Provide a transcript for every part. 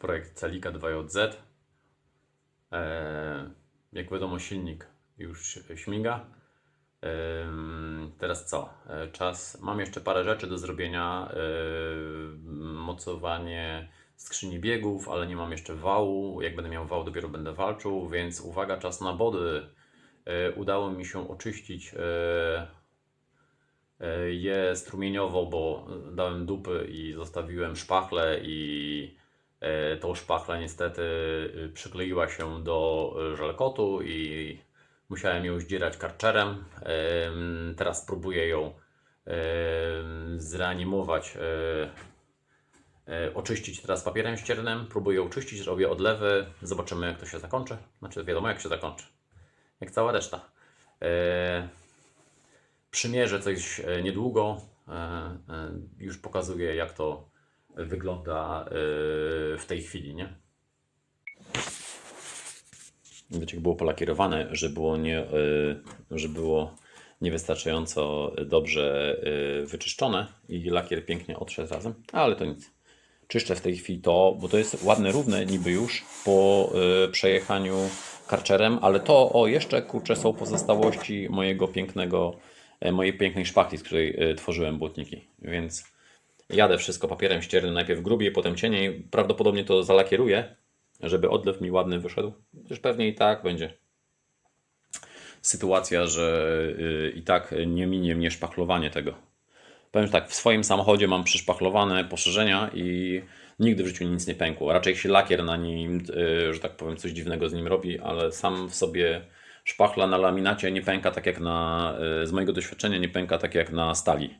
projekt Celika 2JZ. E, jak wiadomo, silnik już śmiga. Em, Teraz co? E, Czas. Mam jeszcze parę rzeczy do zrobienia. E, Mocowanie skrzyni biegów, ale nie mam jeszcze wału. Jak będę miał wał, dopiero będę walczył, więc uwaga, czas na body. E, Udało mi się oczyścić e, e, je strumieniowo, bo dałem dupy i zostawiłem szpachlę i e, tą szpachlę niestety y, przykleiła się do y, żelkotu i musiałem ją zdzierać karczerem. Em, Teraz próbuję ją zreanimować, e, e, oczyścić teraz papierem ściernym. Próbuję oczyścić, robię odlewy, zobaczymy jak to się zakończy. Znaczy wiadomo jak się zakończy, jak cała reszta. E, Przymierzę coś e, niedługo. E, e, Już pokazuję, jak to wygląda e, w tej chwili, nie? Wiecie, jak było polakierowane, że było, nie, e, że było niewystarczająco dobrze e, wyczyszczone i lakier pięknie odszedł razem, ale to nic. Czyszczę w tej chwili to, bo to jest ładne, równe niby już po przejechaniu karczerem, ale to, o jeszcze kurczę, są pozostałości mojego pięknego, e, mojej pięknej szpachli, z której e, tworzyłem błotniki, więc jadę wszystko papierem ściernym, najpierw grubiej, potem cieniej, prawdopodobnie to zalakieruję, żeby odlew mi ładny wyszedł, chociaż pewnie i tak będzie sytuacja, że y, i tak nie minie mnie szpachlowanie tego. Powiem tak, w swoim samochodzie mam przyszpachlowane poszerzenia i nigdy w życiu nic nie pękło. Raczej się lakier na nim, y, że tak powiem, coś dziwnego z nim robi, ale sam w sobie szpachla na laminacie nie pęka tak jak na, y, z mojego doświadczenia nie pęka tak jak na stali.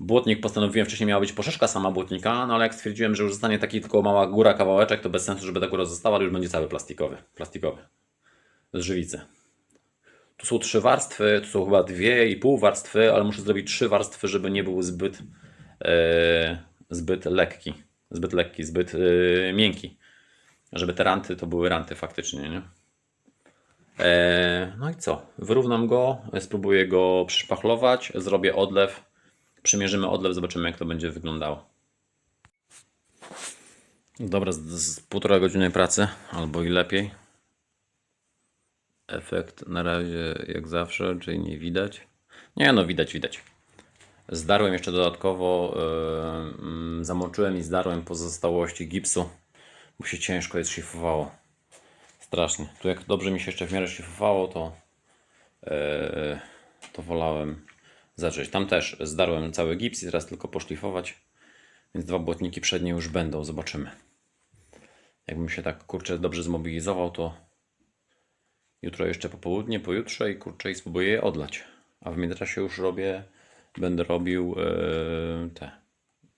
Błotnik postanowiłem, wcześniej miała być poszeszka sama błotnika, no ale jak stwierdziłem, że już zostanie taki tylko mała góra, kawałeczek, to bez sensu, żeby ta góra została, ale już będzie cały plastikowy. Plastikowy. Z żywicy. Tu są trzy warstwy, tu są chyba dwie i pół warstwy, ale muszę zrobić trzy warstwy, żeby nie był zbyt, e, zbyt lekki. Zbyt lekki, zbyt e, miękki. Żeby te ranty to były ranty faktycznie, nie? E, no i co? Wyrównam go, spróbuję go przyszpachlować, zrobię odlew, przymierzymy odlew, zobaczymy jak to będzie wyglądało. Dobra, z, z półtora godziny pracy, albo i lepiej. Efekt na razie jak zawsze, czyli nie widać. Nie no, widać, widać. Zdarłem jeszcze dodatkowo, yy, zamoczyłem i zdarłem pozostałości gipsu, bo się ciężko jest szlifowało. Strasznie. Tu jak dobrze mi się jeszcze w miarę szlifowało, to, yy, to wolałem zacząć. Tam też zdarłem cały gips i teraz tylko poszlifować, więc dwa błotniki przednie już będą, zobaczymy. Jakbym się tak kurczę dobrze zmobilizował, to Jutro jeszcze popołudnie, pojutrze i kurczę i spróbuję je odlać. A w międzyczasie już robię, będę robił e, te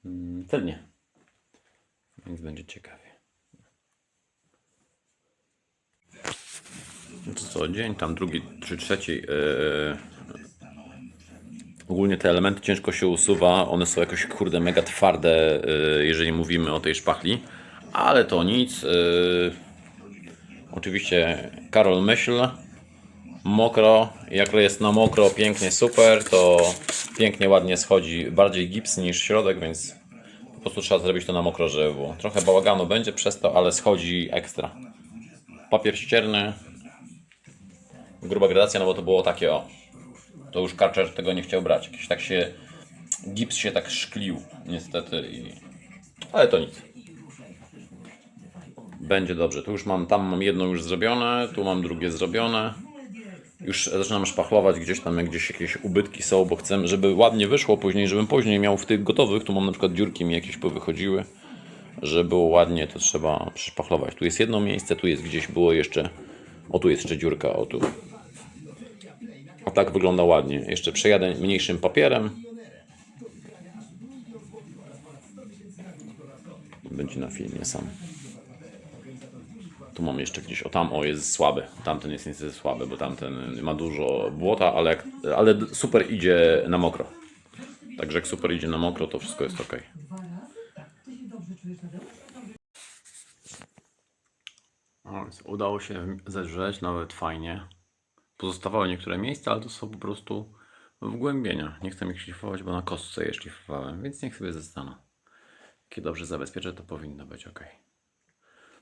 mm, tylnie. Więc będzie ciekawie. Co, dzień tam drugi czy trzeci. e, ogólnie te elementy ciężko się usuwa. One są jakoś kurde mega twarde, e, jeżeli mówimy o tej szpachli. Ale to nic. e, Oczywiście Karol myśl. Mokro, jak jest na mokro, pięknie, super, to pięknie, ładnie schodzi bardziej gips niż środek, więc po prostu trzeba zrobić to na mokro, żeby było. Trochę bałaganu będzie przez to, ale schodzi ekstra. Papier ścierny, gruba gradacja, no bo to było takie o. To już Karczer tego nie chciał brać. Jakiś tak się, gips się tak szklił, niestety, i... ale to nic. Będzie dobrze. Tu już mam, tam mam jedno już zrobione, tu mam drugie zrobione. Już zaczynam szpachlować gdzieś tam, jak gdzieś jakieś ubytki są, bo chcę, żeby ładnie wyszło później, żebym później miał w tych gotowych, tu mam na przykład dziurki mi jakieś powychodziły, żeby było ładnie, to trzeba przyszpachlować. Tu jest jedno miejsce, tu jest gdzieś było jeszcze, o tu jest jeszcze dziurka, o tu. A tak wygląda ładnie. Jeszcze przejadę mniejszym papierem. Będzie na filmie sam. Tu mam jeszcze gdzieś, o tam, o jest słaby. Tamten jest niestety słaby, bo tamten ma dużo błota, ale, ale super idzie na mokro. Także jak super idzie na mokro, to wszystko jest ok. O, udało się zeżreć, nawet fajnie. Pozostawały niektóre miejsca, ale to są po prostu wgłębienia. Nie chcę ich szlifować, bo na kostce je szlifowałem, więc niech sobie zostaną. Jakie dobrze zabezpieczę, to powinno być ok.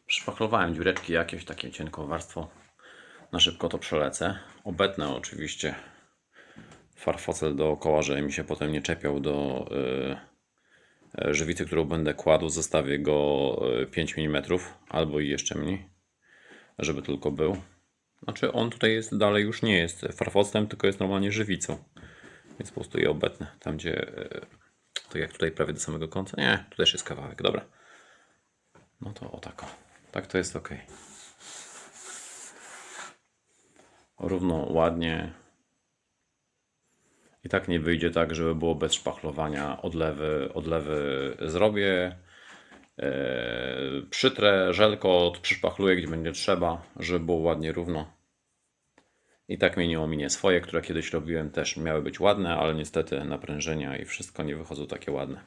Przyszpachlowałem dziureczki jakieś, takie cienką warstwą. Na szybko to przelecę. Obetnę oczywiście farfocel dookoła, żeby mi się potem nie czepiał do y, y, żywicy, którą będę kładł. Zostawię go y, 5 mm albo i jeszcze mniej, żeby tylko był. Znaczy on tutaj jest dalej już nie jest farfoclem, tylko jest normalnie żywicą. Więc po prostu je obetnę. Tam gdzie, y, to jak tutaj prawie do samego końca. Nie, tu też jest kawałek, dobra. No to o tak o. Tak to jest ok. Równo, ładnie. I tak nie wyjdzie tak, żeby było bez szpachlowania. Odlewy, odlewy zrobię. E, przytrę żelko, przyszpachluję gdzie będzie trzeba, żeby było ładnie równo. I tak mnie nie ominie. Swoje, które kiedyś robiłem też miały być ładne, ale niestety naprężenia i wszystko nie wychodzą takie ładne.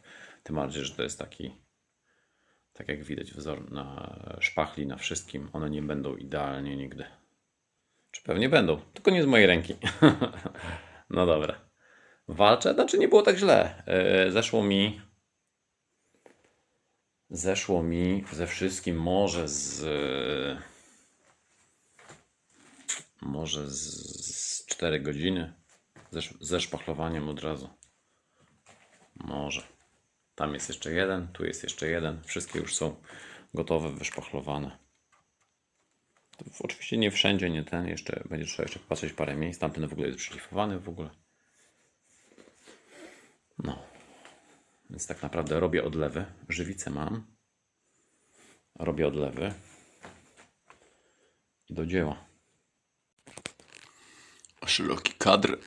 Tym bardziej, że to jest taki, tak jak widać wzór na szpachli, na wszystkim. One nie będą idealnie nigdy. Czy pewnie będą, tylko nie z mojej ręki. no dobra. Walczę, znaczy nie było tak źle. Yy, Zeszło mi. Zeszło mi ze wszystkim może z. Może z, z 4 godziny. Ze, ze szpachlowaniem od razu. Może. Tam jest jeszcze jeden, tu jest jeszcze jeden. Wszystkie już są gotowe, wyszpachlowane. To Oczywiście nie wszędzie, nie ten. Jeszcze będzie trzeba jeszcze patrzeć parę miejsc. Tamten w ogóle jest przyszlifowany w ogóle. No. Więc tak naprawdę robię odlewy. Żywicę mam. Robię odlewy. I do dzieła. Szeroki kadr.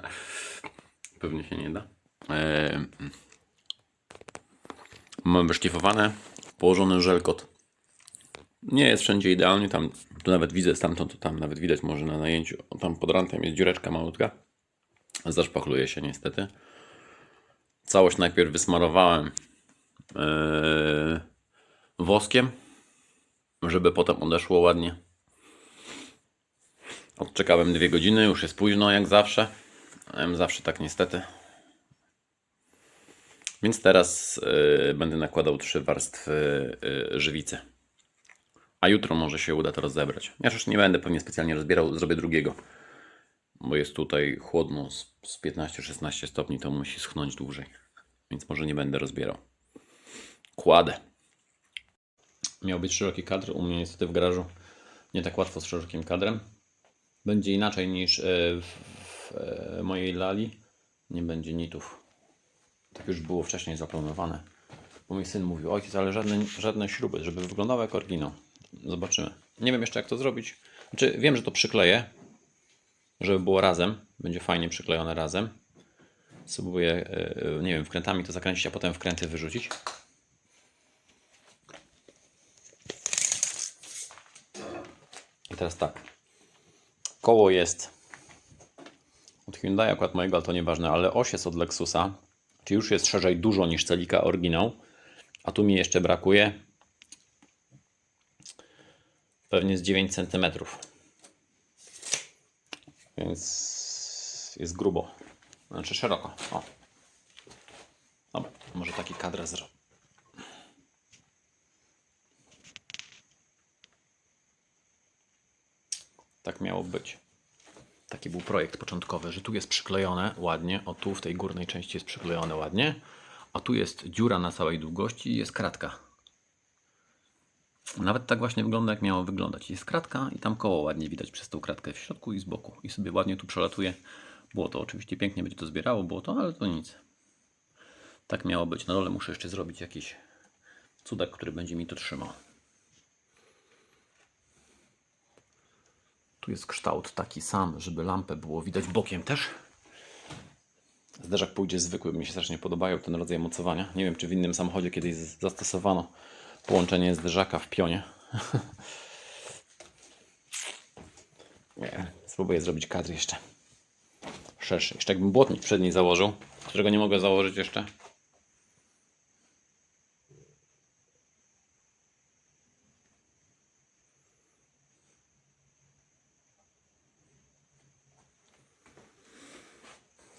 Pewnie się nie da. Eee, Mam wyszlifowane, położony żelkot. Nie jest wszędzie idealnie, tam tu nawet widzę stamtąd, to tam nawet widać może na najęciu, tam pod rantem jest dziureczka malutka. Zaszpachluje się niestety. Całość najpierw wysmarowałem yy, woskiem, żeby potem odeszło ładnie. Odczekałem dwie godziny, już jest późno jak zawsze. Zawsze tak niestety. Więc teraz y, będę nakładał trzy warstwy y, żywicy. A jutro może się uda to rozebrać. Ja już nie będę pewnie specjalnie rozbierał, zrobię drugiego. Bo jest tutaj chłodno z, z 15-16 stopni, to musi schnąć dłużej. Więc może nie będę rozbierał. Kładę. Miał być szeroki kadr, u mnie niestety w garażu nie tak łatwo z szerokim kadrem. Będzie inaczej niż e, w, w e, mojej lali. Nie będzie nitów. Tak już było wcześniej zaplanowane. Bo mój syn mówił, ojciec, ale żadne, żadne śruby, żeby wyglądało jak oryginał. Zobaczymy. Nie wiem jeszcze jak to zrobić. Znaczy wiem, że to przykleję, żeby było razem. Będzie fajnie przyklejone razem. Spróbuję, e, nie wiem, wkrętami to zakręcić, a potem wkręty wyrzucić. I teraz tak. Koło jest od Hyundai akurat mojego, ale to nieważne, ale oś jest od Lexusa, czyli już jest szerzej dużo niż Celica oryginał, a tu mi jeszcze brakuje pewnie z 9 cm. Więc jest grubo, znaczy szeroko. O. Dobra, może taki kadr zrobię. Tak miało być. Taki był projekt początkowy, że tu jest przyklejone ładnie, o tu w tej górnej części jest przyklejone ładnie, a tu jest dziura na całej długości i jest kratka. Nawet tak właśnie wygląda, jak miało wyglądać. Jest kratka i tam koło ładnie widać przez tą kratkę w środku i z boku. I sobie ładnie tu przelatuje. Było to oczywiście pięknie, będzie to zbierało, było to, ale to nic. Tak miało być. Na dole muszę jeszcze zrobić jakiś cudak, który będzie mi to trzymał. Tu jest kształt taki sam, żeby lampę było widać bokiem też. Zderzak pójdzie zwykły, mi się strasznie podobają ten rodzaj mocowania. Nie wiem, czy w innym samochodzie kiedyś zastosowano połączenie zderzaka w pionie. nie, spróbuję zrobić kadr jeszcze szerszy. Jeszcze jakbym błotnik przedni założył, którego nie mogę założyć jeszcze.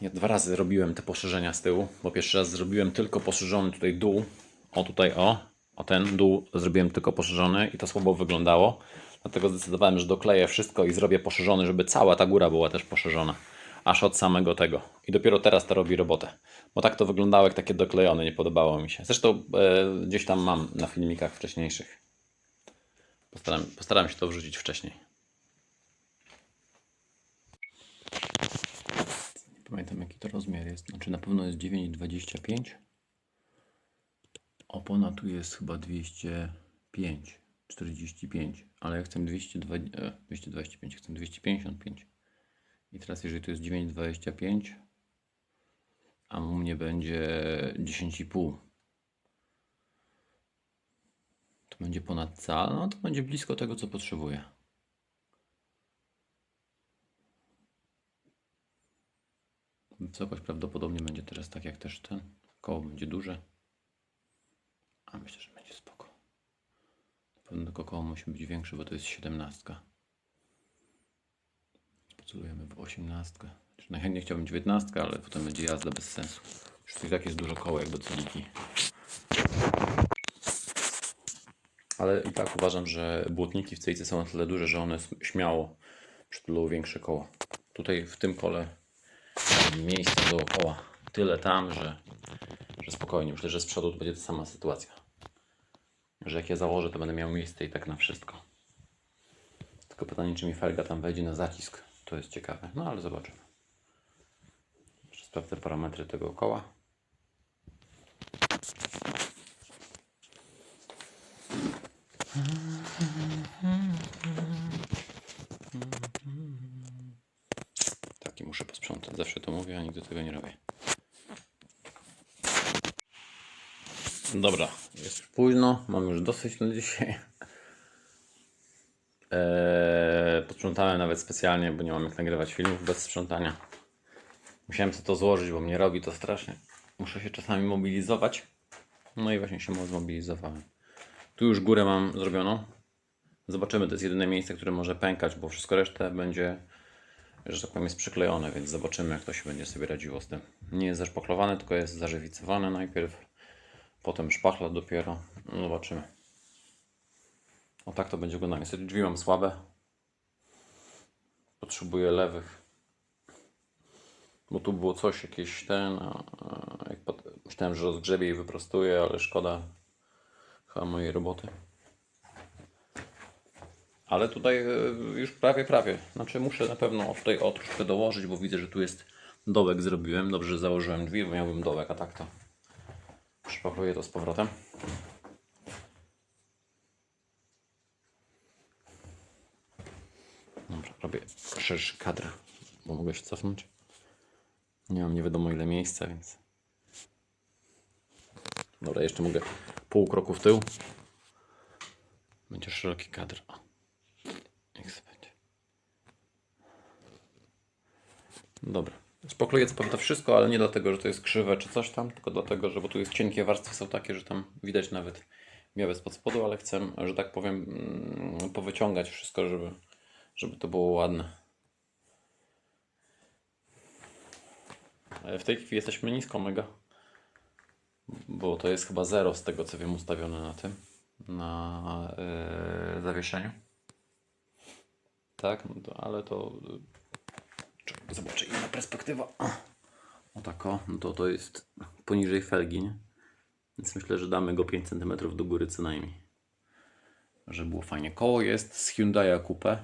Ja dwa razy robiłem te poszerzenia z tyłu, bo pierwszy raz zrobiłem tylko poszerzony tutaj dół, o tutaj o, o ten dół zrobiłem tylko poszerzony i to słabo wyglądało. Dlatego zdecydowałem, że dokleję wszystko i zrobię poszerzony, żeby cała ta góra była też poszerzona. Aż od samego tego. I dopiero teraz to robi robotę. Bo tak to wyglądało jak takie doklejone, nie podobało mi się. Zresztą e, gdzieś tam mam na filmikach wcześniejszych. Postaram, postaram się to wrzucić wcześniej. Pamiętam jaki to rozmiar jest. Znaczy na pewno jest 9,25. Opona tu jest chyba 205, 45, ale ja chcę 220, e, 225, chcę 255. I teraz jeżeli to jest 9,25, a u mnie będzie 10,5, to będzie ponad cal, no to będzie blisko tego, co potrzebuję. Wysokość prawdopodobnie będzie teraz tak jak też ten. Koło będzie duże. A myślę, że będzie spoko. Na pewno tylko koło musi być większe, bo to jest 17. Pocelujemy w 18. Znaczy, najchętniej chciałbym 19, ale potem będzie jazda bez sensu. Już i tak jest dużo kołek do celiki. Ale i tak uważam, że błotniki w celice są na tyle duże, że one śmiało przytulą większe koło. Tutaj w tym kole miejsca dookoła tyle tam, że, że spokojnie. Myślę, że z przodu będzie ta sama sytuacja. Że jak ja założę, to będę miał miejsce i tak na wszystko. Tylko pytanie, czy mi felga tam wejdzie na zacisk. To jest ciekawe. No ale zobaczymy. Jeszcze sprawdzę parametry tego koła. Posprzątać. Zawsze to mówię, a nigdy tego nie robię. Dobra, jest już późno, mam już dosyć na dzisiaj. Eee, posprzątałem nawet specjalnie, bo nie mam jak nagrywać filmów bez sprzątania. Musiałem sobie to złożyć, bo mnie robi to strasznie. Muszę się czasami mobilizować. No i właśnie się zmobilizowałem. Tu już górę mam zrobioną. Zobaczymy, to jest jedyne miejsce, które może pękać, bo wszystko resztę będzie, że tak powiem, jest przyklejone, więc zobaczymy, jak to się będzie sobie radziło z tym. Nie jest zaszpachlowane, tylko jest zażywicowane najpierw, potem szpachla dopiero. No zobaczymy. O tak to będzie wyglądało. Niestety drzwi mam słabe. Potrzebuję lewych. Bo tu było coś, jakieś ten. A, a jak. Myślałem, że rozgrzebie i wyprostuję, ale szkoda chyba mojej roboty. Ale tutaj e, już prawie, prawie. Znaczy muszę na pewno tutaj o troszkę dołożyć, bo widzę, że tu jest dołek zrobiłem. Dobrze, że założyłem drzwi, bo miałbym dołek, a tak to przypakluję to z powrotem. Dobra, robię szerszy kadr, bo mogę się cofnąć. Nie mam nie wiadomo ile miejsca, więc... Dobra, jeszcze mogę pół kroku w tył. Będzie szeroki kadr. Niech sobie będzie. Dobra. Spokleję co wszystko, ale nie dlatego, że to jest krzywe czy coś tam, tylko dlatego, że bo tu jest cienkie warstwy są takie, że tam widać nawet białe spod spodu, ale chcę, że tak powiem, mm, powyciągać wszystko, żeby, żeby to było ładne. E, W tej chwili jesteśmy nisko mega, bo to jest chyba zero z tego co wiem ustawione na tym, na yy, zawieszeniu. Tak, no to, ale to Czekaj, zobaczę inna perspektywa. O tak o, no to to jest poniżej felgi, nie? Więc myślę, że damy go 5 cm do góry co najmniej. Żeby było fajnie. Koło jest z Hyundai Coupe.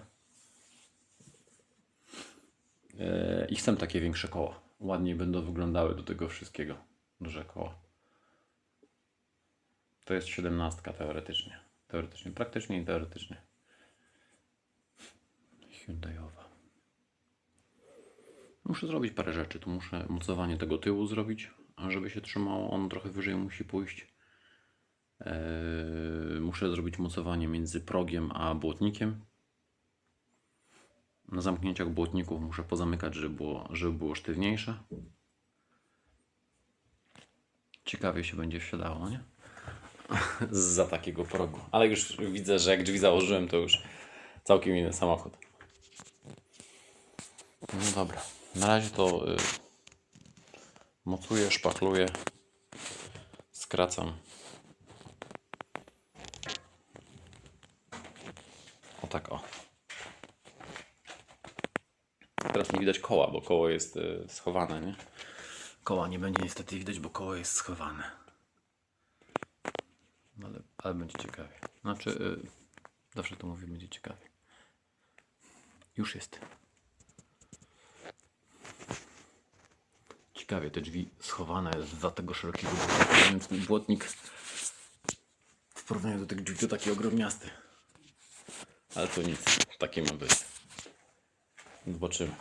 Yy, I chcę takie większe koła. Ładniej będą wyglądały do tego wszystkiego. Duże koła. To jest 17 teoretycznie. Teoretycznie, praktycznie i teoretycznie. Hyundaiowa. Muszę zrobić parę rzeczy. Tu muszę mocowanie tego tyłu zrobić, żeby się trzymało. On trochę wyżej musi pójść. Eee, muszę zrobić mocowanie między progiem a błotnikiem. Na zamknięciach błotników muszę pozamykać, żeby było, żeby było sztywniejsze. Ciekawie się będzie wsiadało, nie? Za takiego progu. Ale już widzę, że jak drzwi założyłem, to już całkiem inny samochód. No dobra, na razie to y, mocuję, szpachluję, skracam. O tak o. Teraz nie widać koła, bo koło jest y, schowane, nie? Koła nie będzie niestety widać, bo koło jest schowane. No ale, ale będzie ciekawie. Znaczy, y, zawsze to mówię, będzie ciekawie. Już jest. Ciekawie, te drzwi schowane za tego szerokiego więc ten błotnik w porównaniu do tych drzwi to taki ogromniasty. Ale to nic, taki ma być. Zobaczymy.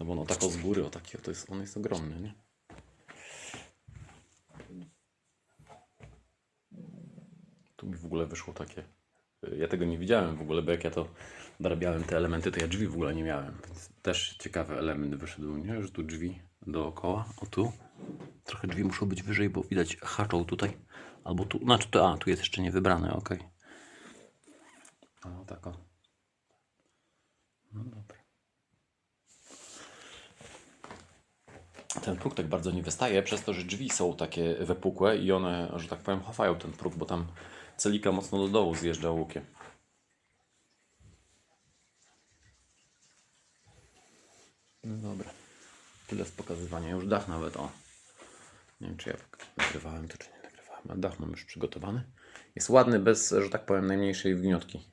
No bo no tak o z góry, o taki, to jest, on jest ogromny, nie? Tu mi w ogóle wyszło takie. Ja tego nie widziałem w ogóle, bo jak ja to dorabiałem te elementy, to ja drzwi w ogóle nie miałem. Więc też ciekawy element wyszedł, nie? Że tu drzwi dookoła. O tu. Trochę drzwi muszą być wyżej, bo widać haczą tutaj. Albo tu. Znaczy to, a tu jest jeszcze nie wybrane, ok. O, tak o. No dobra. Ten próg tak bardzo nie wystaje, przez to, że drzwi są takie wypukłe i one, że tak powiem, chowają ten próg, bo tam celika mocno do dołu zjeżdża łukiem. No dobra. Tyle z pokazywania. Już dach nawet, o. Nie wiem, czy ja nagrywałem to, czy nie nagrywałem. A dach mam już przygotowany. Jest ładny, bez, że tak powiem, najmniejszej wgniotki.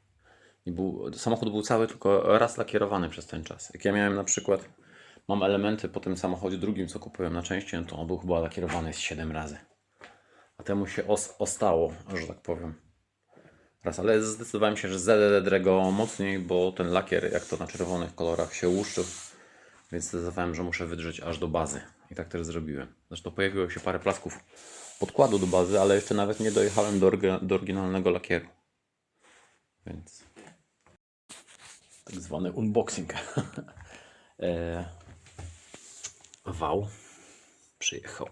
I był, samochód był cały tylko raz lakierowany przez ten czas. Jak ja miałem na przykład, mam elementy po tym samochodzie drugim, co kupiłem na części, no to on był chyba lakierowany z 7 razy. A temu się os, ostało, że tak powiem. Raz, ale zdecydowałem się, że ZDD go mocniej, bo ten lakier, jak to na czerwonych kolorach się łuszczył, więc zdecydowałem, że muszę wydrzeć aż do bazy. I tak też zrobiłem. Zresztą pojawiło się parę plasków podkładu do bazy, ale jeszcze nawet nie dojechałem do, do oryginalnego lakieru. Więc tak zwany unboxing. e, wał przyjechał.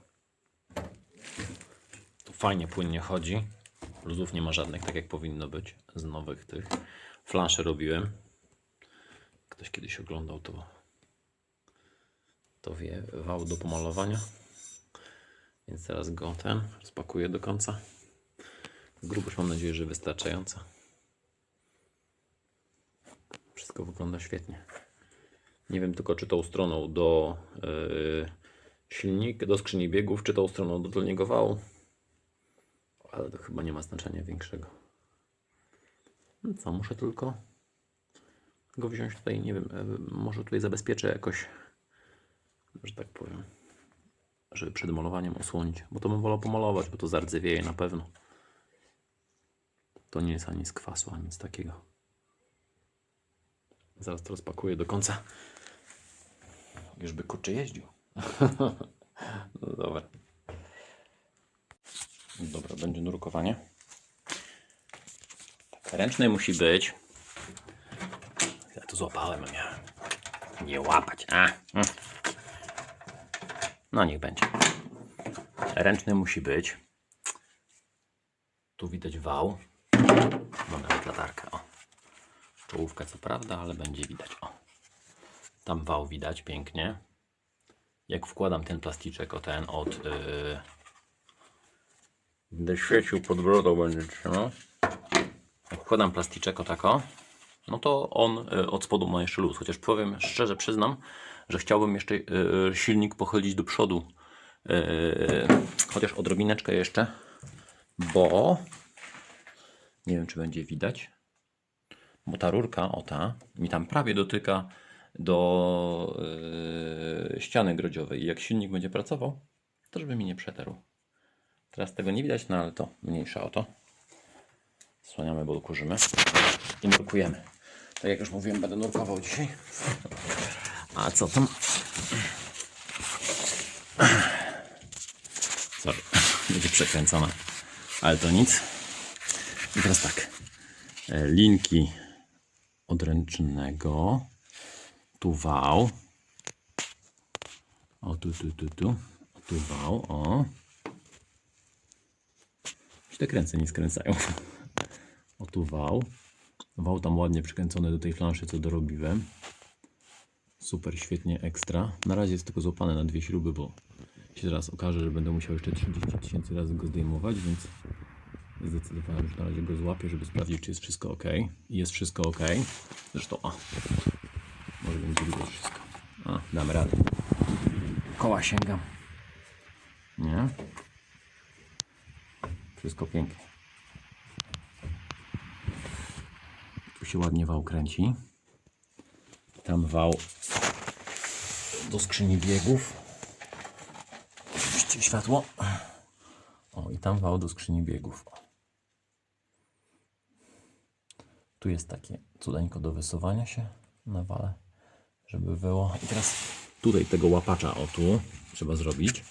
Tu fajnie, płynnie chodzi. Luzów nie ma żadnych, tak jak powinno być z nowych tych. Flansze robiłem. Ktoś kiedyś oglądał to, to wie. Wał do pomalowania. Więc teraz go ten rozpakuję do końca. Grubość mam nadzieję, że wystarczająca. Wszystko wygląda świetnie. Nie wiem tylko, czy tą stroną do yy, silnika, do skrzyni biegów, czy tą stroną do dolnego wału. Ale to chyba nie ma znaczenia większego. No co, muszę tylko go wziąć tutaj, nie wiem, e, może tutaj zabezpieczę jakoś, że tak powiem, żeby przed malowaniem osłonić, bo to bym wolał pomalować, bo to zardzewieje na pewno. To nie jest ani z kwasu, ani nic takiego. Zaraz to rozpakuję do końca. Już by kurczę jeździł. no dobra. Dobra, będzie nurkowanie. Tak, ręczny musi być. Ja to złapałem, miałem nie łapać. A. No niech będzie. Ręczny musi być. Tu widać wał. Mam nawet latarkę. O. Czołówka co prawda, ale będzie widać. O. Tam wał widać pięknie. Jak wkładam ten plasticzek, o ten od... Yy, Będę świecił pod brodą będzie trzymał. Jak wkładam plasticzek o tako, no to on y, od spodu ma jeszcze luz. Chociaż powiem szczerze, przyznam, że chciałbym jeszcze y, silnik pochylić do przodu. Y, chociaż odrobineczkę jeszcze, bo nie wiem, czy będzie widać. Bo ta rurka, o ta, mi tam prawie dotyka do y, ściany grodziowej. I jak silnik będzie pracował, to żeby mi nie przetarł. Teraz tego nie widać, no ale to mniejsza o to. Słaniamy, bo kurzymy. I nurkujemy. Tak jak już mówiłem, będę nurkował dzisiaj. A co tam? Sorry, będzie przekręcona. Ale to nic. I teraz tak. E, Linki odręcznego. Tu wał. O, tu, tu, tu, tu. Tu wał, o. Te kręce nie skręcają. O tu wał. Wał tam ładnie przykręcony do tej flanszy, co dorobiłem. Super, świetnie, ekstra. Na razie jest tylko złapane na dwie śruby, bo się teraz okaże, że będę musiał jeszcze 30 tysięcy razy go zdejmować, więc Zdecydowałem, że na razie go złapię, żeby sprawdzić, czy jest wszystko ok. I jest wszystko ok. Zresztą, a, może będzie widać wszystko. A, damy radę. Koła sięgam. Nie? Wszystko pięknie. Tu się ładnie wał kręci. Tam wał do skrzyni biegów. Oczywiście światło. O, i tam wał do skrzyni biegów. Tu jest takie cudeńko do wysuwania się na wale, żeby było. I teraz tutaj tego łapacza, o tu, trzeba zrobić.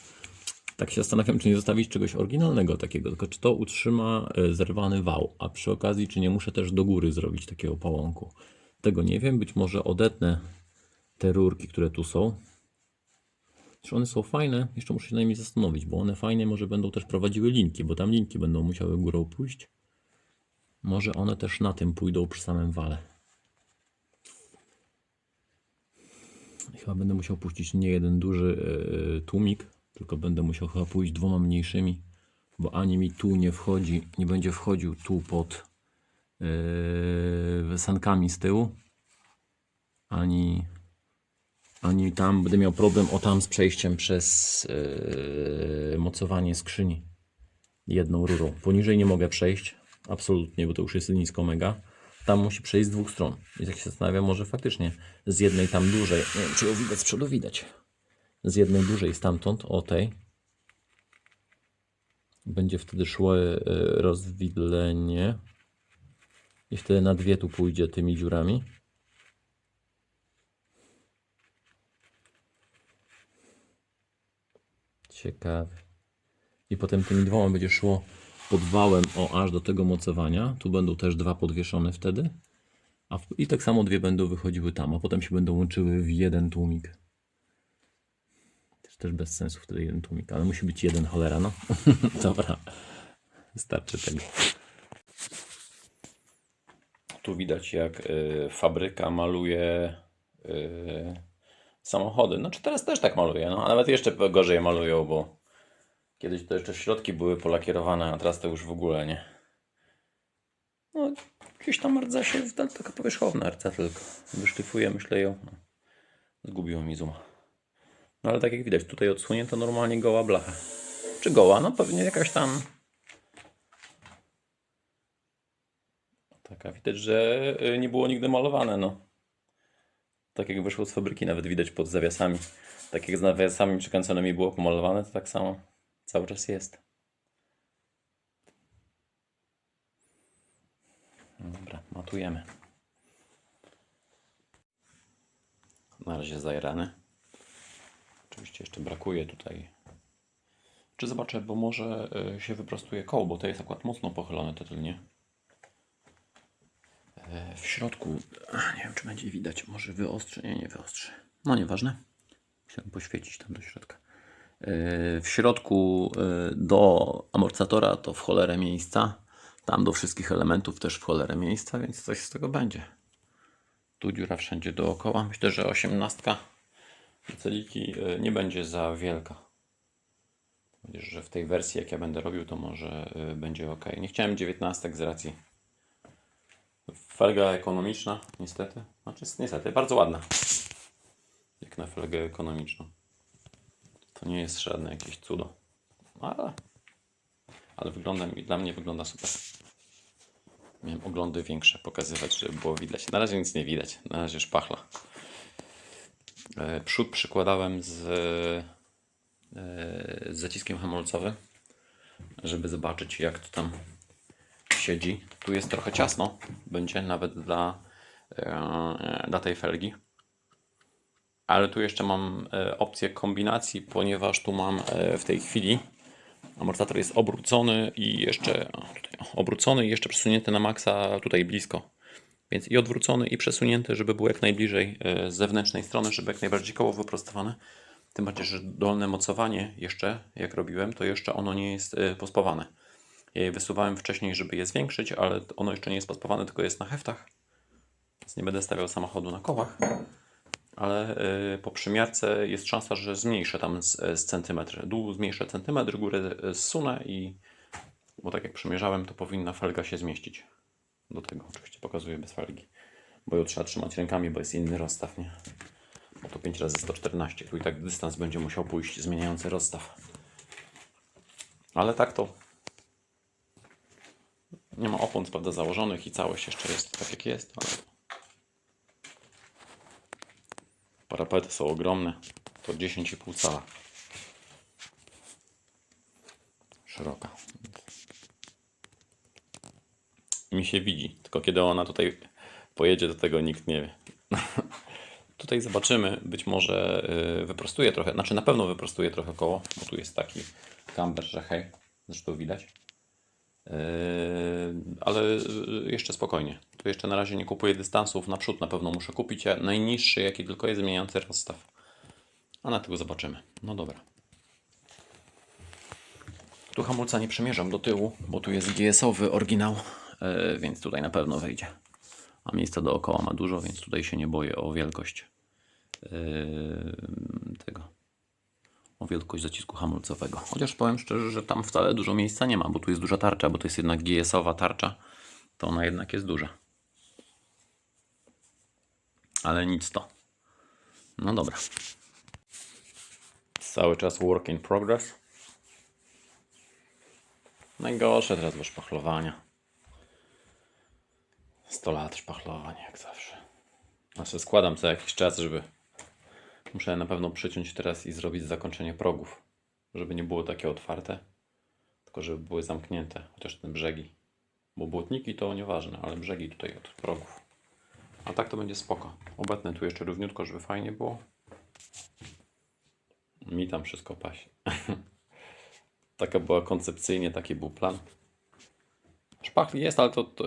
Tak się zastanawiam, czy nie zostawić czegoś oryginalnego takiego, tylko czy to utrzyma e, zerwany wał, a przy okazji, czy nie muszę też do góry zrobić takiego pałąku. Tego nie wiem, być może odetnę te rurki, które tu są. Czy one są fajne? Jeszcze muszę się na nimi zastanowić, bo one fajnie może będą też prowadziły linki, bo tam linki będą musiały górą pójść. Może one też na tym pójdą przy samym wale. Chyba będę musiał puścić nie jeden duży e, tłumik, tylko będę musiał chyba pójść dwoma mniejszymi, bo ani mi tu nie wchodzi, nie będzie wchodził tu pod e, sankami z tyłu, ani, ani tam będę miał problem o tam z przejściem przez e, mocowanie skrzyni jedną rurą. Poniżej nie mogę przejść, absolutnie, bo to już jest nisko mega. Tam musi przejść z dwóch stron. I tak się zastanawiam, może faktycznie z jednej tam dłużej, nie wiem czy ją widać z przodu, widać. Z jednej dłużej stamtąd, o tej. Będzie wtedy szło e, rozwidlenie. I wtedy na dwie tu pójdzie tymi dziurami. Ciekawe. I potem tymi dwoma będzie szło pod wałem o aż do tego mocowania. Tu będą też dwa podwieszone wtedy. A w, I tak samo dwie będą wychodziły tam, a potem się będą łączyły w jeden tłumik. Też, też bez sensu wtedy jeden tłumik, ale musi być jeden cholera, no. Dobra, starczy tego. Tu widać jak y, fabryka maluje y, samochody. Znaczy teraz też tak maluje, no, a nawet jeszcze gorzej malują, bo kiedyś to jeszcze środki były polakierowane, a teraz to już w ogóle nie. No, gdzieś tam rdza się, ta- taka powierzchowna rdza tylko. Wyszlifuję, myślę ją. No. Zgubiło mi zooma. No ale tak jak widać, tutaj odsunięto normalnie goła blacha. Czy goła? No pewnie jakaś tam... Taka widać, że y, nie było nigdy malowane, no. Tak jak wyszło z fabryki, nawet widać pod zawiasami. Tak jak z zawiasami przykręconymi było pomalowane, to tak samo cały czas jest. Dobra, matujemy. Na razie zajrany. Oczywiście jeszcze brakuje tutaj. Czy zobaczę, bo może y, się wyprostuje koło, bo to jest akurat mocno pochylone to tylnie. E, W środku, nie wiem czy będzie widać, może wyostrzy, nie, nie wyostrzy. No nieważne. Chciałem poświecić tam do środka. E, W środku e, do amortyzatora to w cholerę miejsca. Tam do wszystkich elementów też w cholerę miejsca, więc coś z tego będzie. Tu dziura wszędzie dookoła. Myślę, że osiemnastka celiki e, nie będzie za wielka. Myślę, że w tej wersji jak ja będę robił, to może będzie ok. Nie chciałem 19 z racji. Felga ekonomiczna, niestety. Znaczy, niestety, bardzo ładna. Jak na felgę ekonomiczną. To nie jest żadne jakieś cudo. Ale, ale wygląda dla mnie wygląda super. Miałem oglądy większe pokazywać, żeby było widać. Na razie nic nie widać. Na razie szpachla. E, Przód przykładałem z, e, z zaciskiem hamulcowym, żeby zobaczyć jak to tam siedzi. Tu jest trochę ciasno, będzie nawet dla, e, dla tej felgi. Ale tu jeszcze mam e, opcję kombinacji, ponieważ tu mam e, w tej chwili amortyzator jest obrócony i jeszcze tutaj, obrócony i jeszcze przesunięty na maksa tutaj blisko. Więc i odwrócony i przesunięty, żeby był jak najbliżej z zewnętrznej strony, żeby jak najbardziej koło wyprostowane. Tym bardziej, że dolne mocowanie jeszcze, jak robiłem, to jeszcze ono nie jest pospawane. Ja je wysuwałem wcześniej, żeby je zwiększyć, ale ono jeszcze nie jest pospawane, tylko jest na heftach. Więc nie będę stawiał samochodu na kołach. Ale y, po przymiarce jest szansa, że zmniejszę tam z, z centymetr. Dół zmniejszę centymetr, górę y, zsunę i Bo tak jak przymierzałem, to powinna felga się zmieścić. Do tego oczywiście pokazuję bez felgi. Bo ją trzeba trzymać rękami, bo jest inny rozstaw, nie? Bo to 5 razy 114. Tu i tak dystans będzie musiał pójść zmieniający rozstaw. Ale tak to nie ma opon, prawda, założonych i całość jeszcze jest tak jak jest, ale parapety są ogromne. To 10,5 cala. Szeroka. Mi się widzi, tylko kiedy ona tutaj pojedzie, do tego nikt nie wie. Tutaj zobaczymy, być może yy, wyprostuje trochę, znaczy na pewno wyprostuje trochę koło, bo tu jest taki camber, że hej, zresztą widać. Yy, ale yy, jeszcze spokojnie. Tu jeszcze na razie nie kupuję dystansów. Naprzód na pewno muszę kupić najniższy, jaki tylko jest zmieniający rozstaw. A na tego zobaczymy. No dobra. Tu hamulca nie przymierzam do tyłu, bo tu jest GS-owy oryginał, yy, więc tutaj na pewno wejdzie. A miejsca dookoła ma dużo, więc tutaj się nie boję o wielkość tego o wielkość zacisku hamulcowego. Chociaż powiem szczerze, że tam wcale dużo miejsca nie ma, bo tu jest duża tarcza, bo to jest jednak GS-owa tarcza, to ona jednak jest duża. Ale nic to. No dobra. Cały czas work in progress. Najgorsze teraz do szpachlowania. 100 lat szpachlowań, jak zawsze. Znaczy składam co jakiś czas, żeby Muszę na pewno przyciąć teraz i zrobić zakończenie progów, żeby nie było takie otwarte, tylko żeby były zamknięte, chociaż te brzegi. Bo błotniki to nieważne, ale brzegi tutaj od progów. A tak to będzie spoko. Obetnę tu jeszcze równiutko, żeby fajnie było. Mi tam wszystko pasie. Taka była koncepcyjnie, taki był plan. Szpachli jest, ale to, to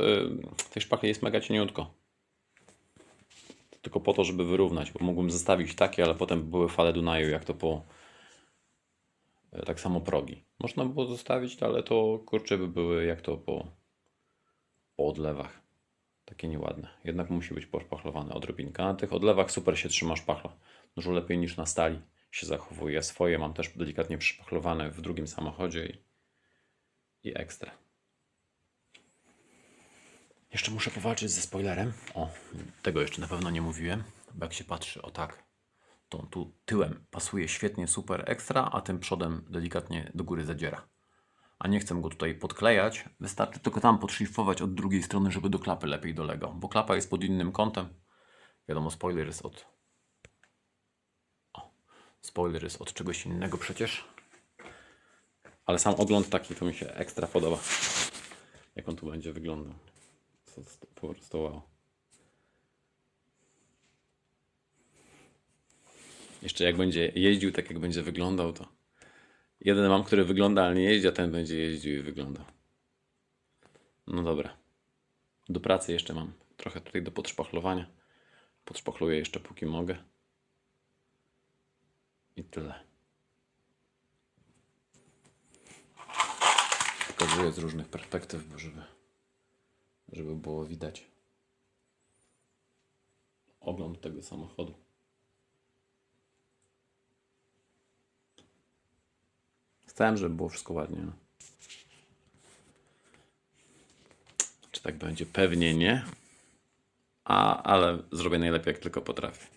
tej szpachli jest mega cieniutko tylko po to, żeby wyrównać, bo mógłbym zostawić takie, ale potem były fale Dunaju, jak to po e, tak samo progi. Można było zostawić, ale to kurcze by były jak to po, po odlewach. Takie nieładne. Jednak musi być poszpachlowane odrobinka. Na tych odlewach super się trzyma szpachla. Dużo lepiej niż na stali się zachowuje. Swoje mam też delikatnie przyszpachlowane w drugim samochodzie i, i ekstra. Jeszcze muszę powalczyć ze spoilerem. O, tego jeszcze na pewno nie mówiłem. Bo jak się patrzy, o tak, to tu tyłem pasuje świetnie, super ekstra, a tym przodem delikatnie do góry zadziera. A nie chcę go tutaj podklejać, wystarczy tylko tam podszlifować od drugiej strony, żeby do klapy lepiej dolegał. Bo klapa jest pod innym kątem. Wiadomo, spoiler jest od... O, spoiler jest od czegoś innego przecież. Ale sam ogląd taki to mi się ekstra podoba. Jak on tu będzie wyglądał. Po prostu wow. Jeszcze jak będzie jeździł tak, jak będzie wyglądał, to jeden mam, który wygląda, ale nie jeździ, a ten będzie jeździł i wyglądał. No dobra. Do pracy jeszcze mam trochę tutaj do podszpachlowania. Podszpachluję jeszcze póki mogę. I tyle. Pokazuję z różnych perspektyw, bo żeby żeby było widać ogląd tego samochodu. Chciałem, żeby było wszystko ładnie. no. Czy tak będzie? Pewnie nie. A, ale zrobię najlepiej, jak tylko potrafię.